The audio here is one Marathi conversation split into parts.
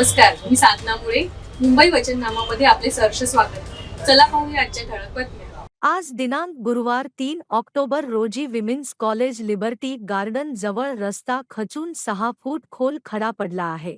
नमस्कार मी साधना मुळे मुंबई वचननामामध्ये आपले सहर्ष स्वागत. चला पाहूया आजच्या ठळक बातम्या. आज दिनांक गुरुवार तीन ऑक्टोबर रोजी विमेन्स कॉलेज लिबर्टी गार्डन जवळ रस्ता खचून सहा फूट खोल खडा पडला आहे.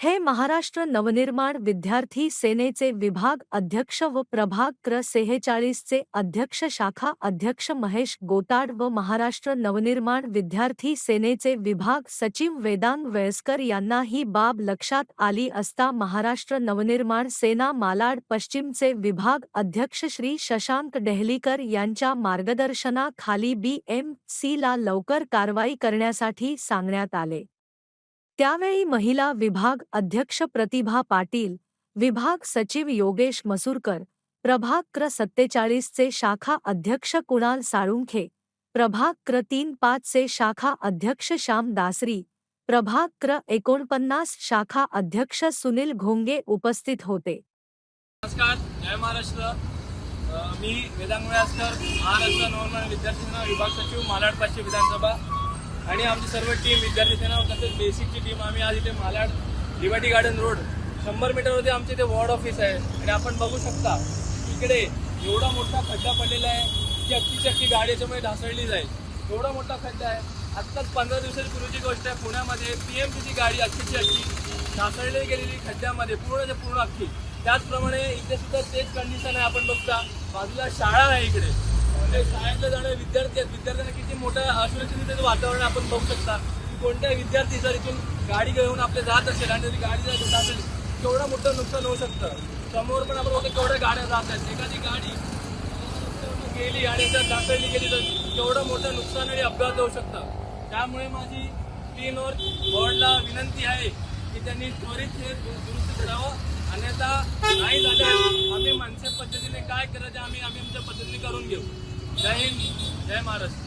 हे महाराष्ट्र नवनिर्माण विद्यार्थी सेनेचे विभाग अध्यक्ष व प्रभाग क्र सेहेचाळीसचे अध्यक्ष शाखा अध्यक्ष महेश गोताड व महाराष्ट्र नवनिर्माण विद्यार्थी सेनेचे विभाग सचिव वेदांग वयस्कर यांना ही बाब लक्षात आली असता महाराष्ट्र नवनिर्माण सेना मालाड पश्चिमचे विभाग अध्यक्ष श्री शशांक डेहलीकर यांच्या मार्गदर्शनाखाली बी एम ला लवकर कारवाई करण्यासाठी सांगण्यात आले. त्यावेळी महिला विभाग अध्यक्ष प्रतिभा पाटील विभाग सचिव योगेश मसूरकर प्रभाग क्र सत्तेचाळीसचे शाखा अध्यक्ष कुणाल साळुंखे प्रभाग क्र तीन पाचचे शाखा अध्यक्ष श्याम दासरी प्रभाग क्र एकोणपन्नास शाखा अध्यक्ष सुनील घोंगे उपस्थित होते. नमस्कार जय महाराष्ट्र. मी वेदांग व्यासकर महाराष्ट्र नॉर्मल विद्यार्थी विभाग सचिव मालाड पाचशे विधानसभा. आणि आमची सर्व टीम विद्यार्थी सेना तसेच बेसिकची टीम आम्ही आज इथे मालाड लिबर्टी गार्डन रोड शंभर मीटरवरती आमचे इथे वॉर्ड ऑफिस आहे. आणि आपण बघू शकता इकडे एवढा मोठा खड्डा पडलेला आहे की अख्खीची अख्खी गाडी याच्यामुळे ढासळली जाईल. एवढा मोठा खड्डा आहे. आत्ताच पंधरा दिवसाची पूर्वीची गोष्ट आहे पुण्यामध्ये पी एम सीची गाडी अख्खीची अख्खी ढासळली गेलेली खड्ड्यामध्ये पूर्णच्या पूर्ण अख्खी. त्याचप्रमाणे इथे सुद्धा तेच कंडिशन आहे आपण बघता. बाजूला शाळा आहे इकडे. म्हणजे शाळेतलं जाणारे विद्यार्थी आहेत विद्यार्थ्यांना मोठं असुरक्षिततेचं वातावरण आपण बघू शकता. कोणत्या कोणत्याही विद्यार्थी जर इथून गाडी घेऊन आपले जात असेल आणि जरी गाडी जर असेल केवढं मोठं नुकसान होऊ शकतं? समोर पण आपण बघतो केवढ्या गाड्या जात आहेत. एखादी गाडी गेली आणि जर ढासळली गेली तर केवढं मोठं नुकसान आणि अपघात होऊ शकतं. त्यामुळे माझी टीमवर बोर्डला विनंती आहे की त्यांनी त्वरित हे दुरुस्त करावं. अन्यथा नाही झाल्यास आम्ही मानसिक पद्धतीने काय करायचं आम्ही आम्ही आमच्या पद्धतीने करून घेऊ. जय हिंद जय महाराष्ट्र.